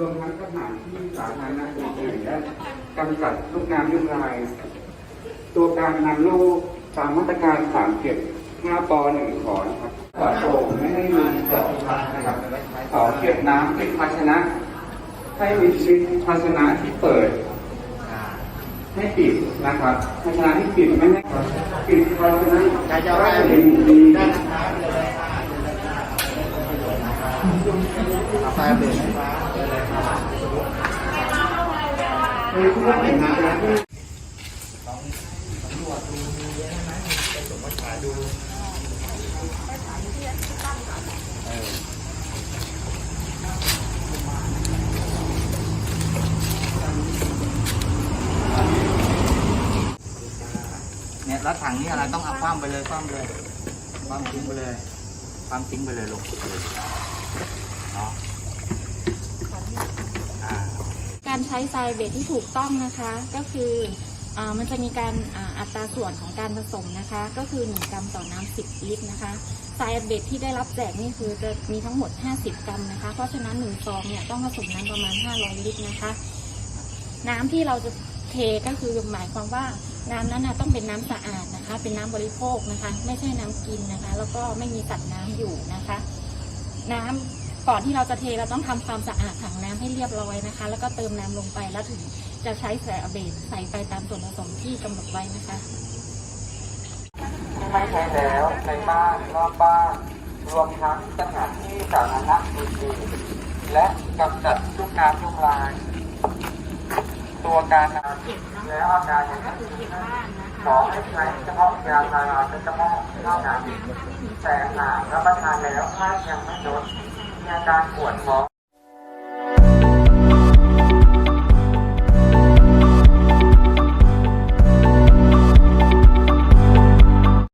รวมทั้งสถานที่สาธารณะอื่นๆและกำจัดลูกน้ำยุงลาย ตัวการนำลูกตามมาตรการสามเก็บ5ปอ1ขอนะครับปอโปร่งไม่ให้มีเกิดพัดนะครับขอเก็บน้ำเป็นภาชนะ ให้มีชิ้นภาชนะที่เปิด ให้ปิดนะครับ ภาชนะที่ปิดไม่ให้ปิดภาชนะก็จะเป็นดีไฟเบรกไฟฟ้าในที่ว่าเห็นะครับมีเย อะไหมมีกระจกมาฉายดูเออเนี่ยแล้วถังนี้อะไรต้องเอาคว่ำไปเลยคว่ำเลยคว่ำทิ้งไปเลยคว่ำทิ้งไปเลยลง เนาะอ่าการใช้ทรายเบสที่ถูกต้องนะคะ ก็คืออามันจะมีการอาอัตราส่วนของการผสมนะคะ ก็คือ1กรัมต่อน้ำ10ลิตรนะคะทรายเบสที่ได้รับแจกนี่คือจะมีทั้งหมด 50 กรัมนะคะ เพราะฉะนั้น1ซองเนี่ยต้องผสมน้ำประมาณ 500 ลิตรนะคะ น้ำที่เราจะเทก็คือหมายความว่าน้ำนั้นนะต้องเป็นน้ำสะอาดนะคะ เป็นน้ำบริโภคนะคะ ไม่ใช่น้ำกินนะคะ แล้วก็ไม่มีสัตว์น้ำอยู่นะคะ น้ำก่อนที่เราจะเทเราต้องทำความสะอาดถังน้ำให้เรียบร้อยนะคะ แล้วก็เติมน้ำลงไปแล้วถึงจะใช้แสเบสใส่ไปตามส่วนผสมที่กำหนดไว้นะคะที่ไม่ใช้แล้วในบ้านนอกบ้านรวมทั้งสถานที่สาธารณะอื่นๆและกำจัดลูกน้ำทุกลาย ตัวการนำแล้วอาการอย่างนี้ขอให้ใช้เฉพาะยาพาราเซตามอลเท่านั้นแต่หากรับประทานแล้วถ้ายังไม่ลดมีอาการปวดท้อง